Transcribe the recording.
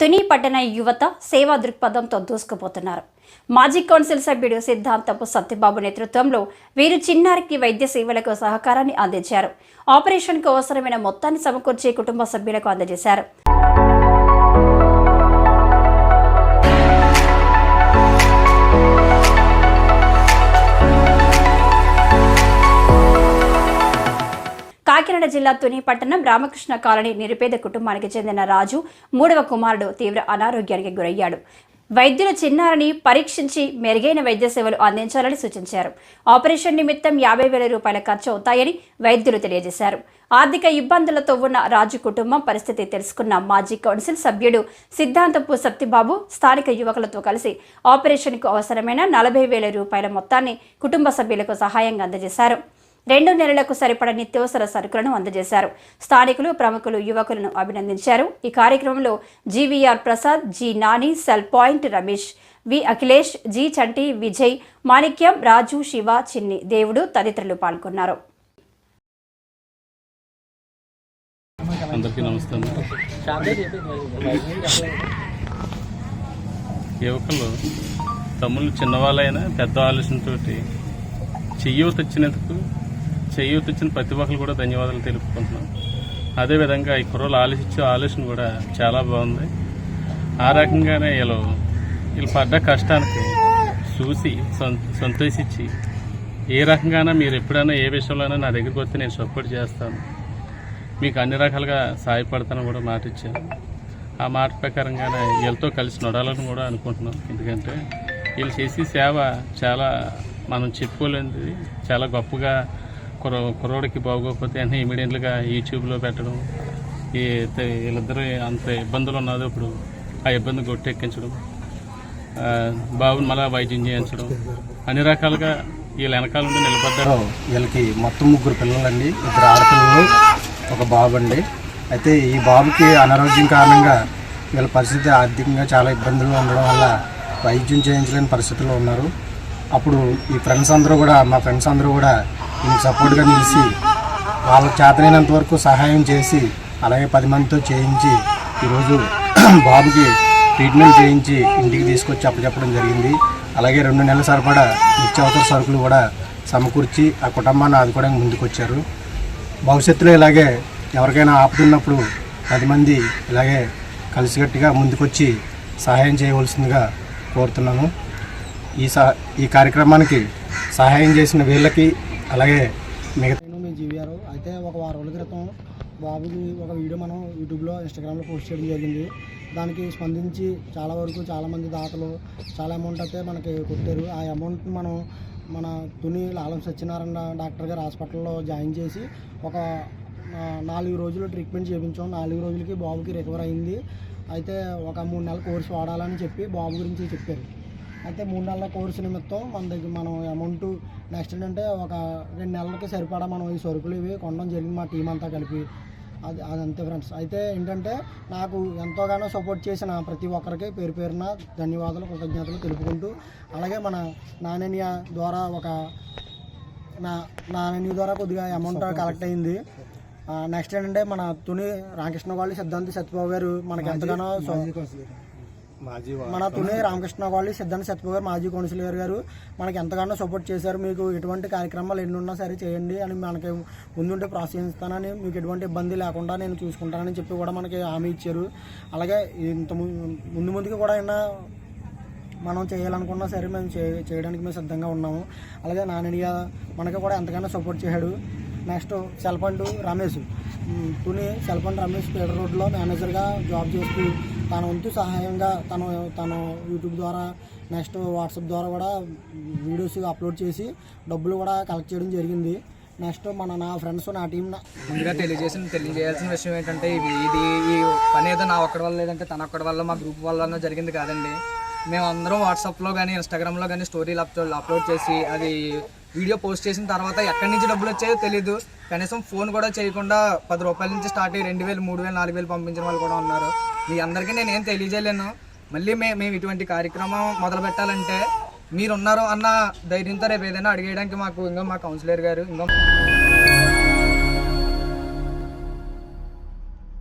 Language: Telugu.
తుని పట్టణ యువత సేవా దృక్పథంతో దూసుకుపోతున్నారు. మాజీ కౌన్సిల్ సభ్యుడు సిద్ధాంతపు సత్యబాబు నేతృత్వంలో వీరు చిన్నారికి వైద్య సేవలకు సహకారాన్ని అందించారు. ఆపరేషన్కు అవసరమైన మొత్తాన్ని సమకూర్చి కుటుంబ సభ్యులకు అందజేశారు. జిల్లా తుని పట్టణం రామకృష్ణ కాలనీ నిరుపేద కుటుంబానికి చెందిన రాజు మూడవ కుమారుడు తీవ్ర అనారోగ్యానికి గురయ్యాడు. వైద్యుల చిన్నారిని పరీక్షించి మెరుగైన వైద్య సేవలు అందించాలని సూచించారు. ఆపరేషన్ నిమిత్తం యాభై వేల రూపాయల ఖర్చు అవుతాయని వైద్యులు తెలియజేశారు. ఆర్థిక ఇబ్బందులతో ఉన్న రాజు కుటుంబం పరిస్థితి తెలుసుకున్న మాజీ కౌన్సిల్ సభ్యుడు సిద్ధాంతపు సత్యబాబు స్థానిక యువకులతో కలిసి ఆపరేషన్కు అవసరమైన నలభై వేల రూపాయల మొత్తాన్ని కుటుంబ సభ్యులకు సహాయంగా అందజేశారు. రెండు నెలలకు సరిపడ నిత్యావసర సరుకులను అందజేశారు. స్థానికులు ప్రముఖులు యువకులను అభినందించారు. ఈ కార్యక్రమంలో GVR Prasad G Nani cell point Ramesh వి అఖిలేష్ జి చంటి విజయ్ మాణిక్యం రాజు శివ చిన్ని దేవుడు తదితరులు పాల్గొన్నారు. అందరికీ నమస్తే యువకులు తమ్ముళ్ళు చిన్నవాళ్ళైనా పెద్ద ఆలోచనతోటి చెయ్యి తెచ్చినందుకు చెయ్యూత వచ్చిన ప్రతి ఒక్కరు కూడా ధన్యవాదాలు తెలుపుకుంటున్నాం అదేవిధంగా ఈ కుర్రలు ఆలోచించే ఆలోచన కూడా చాలా బాగుంది. ఆ రకంగానే వీళ్ళు వీళ్ళు పడ్డ కష్టానికి చూసి సంతోషించి ఏ రకంగానే మీరు ఎప్పుడైనా ఏ విషయంలోనైనా నా దగ్గరికి వస్తే నేను సపోర్ట్ చేస్తాను. మీకు అన్ని రకాలుగా సాయపడతాను కూడా మాట ఇచ్చాను. ఆ మాట ప్రకారంగానే వీళ్ళతో కలిసి నడాలని కూడా అనుకుంటున్నాం. ఎందుకంటే వీళ్ళు చేసే సేవ చాలా మనం చెప్పుకోలేనిది చాలా గొప్పగా కుర్ర కుర్రోడికి బాగోకపోతే అన్నీ ఇమీడియట్గా యూట్యూబ్లో పెట్టడం ఈ వీళ్ళిద్దరూ అంత ఇబ్బందులు ఉన్నదో ఇప్పుడు. ఆ ఇబ్బంది గొట్టెక్కించడం బాబుని మళ్ళీ వైద్యం చేయించడం అన్ని రకాలుగా వీళ్ళ వెనకాల నుండి నిలబడ్డారు. వీళ్ళకి మొత్తం ముగ్గురు పిల్లలండి ఇద్దరు ఆడపిల్లలు ఒక బాబు అండి అయితే ఈ బాబుకి అనారోగ్యం కారణంగా వీళ్ళ పరిస్థితి ఆర్థికంగా చాలా ఇబ్బందులు ఉండడం వల్ల వైద్యం చేయించలేని పరిస్థితుల్లో ఉన్నారు. అప్పుడు ఈ ఫ్రెండ్స్ అందరూ కూడా మా ఫ్రెండ్స్ అందరూ కూడా దీనికి సపోర్ట్గా నిలిచి వాళ్ళ చేతనైనంత వరకు సహాయం చేసి అలాగే పది మందితో చేయించి ఈరోజు బాబుకి ట్రీట్మెంట్ చేయించి ఇంటికి తీసుకొచ్చి అప్పచెప్పడం జరిగింది. అలాగే రెండు నెలల సరిపడా నిత్యావసర సరుకులు కూడా సమకూర్చి ఆ కుటుంబాన్ని ఆదుకోవడానికి ముందుకొచ్చారు. భవిష్యత్తులో ఇలాగే ఎవరికైనా ఆపుతున్నప్పుడు పది మంది ఇలాగే కలిసికట్టుగా ముందుకొచ్చి సహాయం చేయవలసిందిగా కోరుతున్నాను. ఈ సహ ఈ కార్యక్రమానికి సహాయం చేసిన వీళ్ళకి అలాగే మిగతా నేను మీ జీవీఆర్ అయితే ఒక వారం రోజుల క్రితం బాబుకి ఒక వీడియో మనం యూట్యూబ్లో ఇన్స్టాగ్రామ్లో పోస్ట్ చేయడం జరిగింది. దానికి స్పందించి చాలా వరకు చాలామంది దాతలు చాలా అమౌంట్ అయితే మనకి కొట్టారు. ఆ అమౌంట్ మనం మన తుని లాలం సత్యనారాయణ డాక్టర్ గారు హాస్పిటల్లో జాయిన్ చేసి ఒక నాలుగు రోజులు ట్రీట్మెంట్ చేయించాం. నాలుగు రోజులకి బాబుకి రికవర్ అయింది. అయితే ఒక మూడు నెలల కోర్సు వాడాలని చెప్పి బాబు గురించి చెప్పారు. అయితే మూడు నెలల కోర్సు నిమిత్తం మన దగ్గర మనం అమౌంట్ నెక్స్ట్ ఏంటంటే ఒక రెండు నెలలకి సరిపడా మనం ఈ సరుకులు ఇవి కొనడం జరిగింది మా టీం అంతా కలిపి. అది అది అంతే ఫ్రెండ్స్ అయితే ఏంటంటే నాకు ఎంతోగానో సపోర్ట్ చేసిన ప్రతి ఒక్కరికి పేరు పేరున ధన్యవాదాలు కృతజ్ఞతలు తెలుపుకుంటూ అలాగే మన నాణ్య ద్వారా ఒక నా నాణ్య ద్వారా కొద్దిగా అమౌంట్ కలెక్ట్ అయింది. నెక్స్ట్ ఏంటంటే మన తుని రామకృష్ణ వాళ్ళు సిద్ధాంతి సత్యబాబు గారు మనకి ఎంతగానో మన తుని రామకృష్ణ వాళ్ళు సిద్ధాంత సత్యబాబు గారు మాజీ కౌన్సిలర్ గారు మనకి ఎంతగానో సపోర్ట్ చేశారు. మీకు ఎటువంటి కార్యక్రమాలు ఎన్ని ఉన్నా సరే చేయండి అని మనకి ముందుంటే ప్రోత్సహిస్తానని మీకు ఎటువంటి ఇబ్బంది లేకుండా నేను చూసుకుంటానని చెప్పి కూడా మనకి హామీ ఇచ్చారు. అలాగే ఇంత ముందు ముందుకు కూడా అయినా మనం చేయాలనుకున్నా సరే మేము చేయడానికి మేము సిద్ధంగా ఉన్నాము. అలాగే నాన్నయ్య మనకి కూడా ఎంతగానో సపోర్ట్ చేశాడు. నెక్స్ట్ సెల్పండు రమేష్. తుని సెల్పండ్ రమేష్ పేడ రోడ్లో మేనేజర్గా జాబ్ చేస్తూ తన వంతు సహాయంగా తను తను యూట్యూబ్ ద్వారా నెక్స్ట్ వాట్సాప్ ద్వారా కూడా వీడియోస్ అప్లోడ్ చేసి డబ్బులు కూడా కలెక్ట్ చేయడం జరిగింది. నెక్స్ట్ మన నా ఫ్రెండ్స్ నా టీం ముందుగా తెలియజేసిన తెలియజేయాల్సిన విషయం ఏంటంటే ఇది ఇది ఈ పని ఏదో నా ఒక్కడి వల్ల లేదంటే తన ఒక్కడి వల్ల మా గ్రూప్ వల్ల జరిగింది కాదండి. మేము అందరం వాట్సాప్లో కానీ ఇన్స్టాగ్రామ్లో కానీ స్టోరీలు అప్లోడ్ అప్లోడ్ చేసి అది వీడియో పోస్ట్ చేసిన తర్వాత ఎక్కడి నుంచి డబ్బులు వచ్చాయో తెలియదు కనీసం ఫోన్ కూడా చేయకుండా పది రూపాయల నుంచి స్టార్ట్ అయ్యి రెండు వేలు మూడు వేలు నాలుగు వేలు పంపించిన వాళ్ళు కూడా ఉన్నారు. మీ అందరికీ నేను ఏం తెలియజేయలేను. మళ్ళీ మే మేము ఇటువంటి కార్యక్రమం మొదలు పెట్టాలంటే మీరున్నారు అన్న ధైర్యంతో రేపు ఏదైనా అడిగేయడానికి మాకు ఇంకా మా కౌన్సిలర్ గారు ఇంకా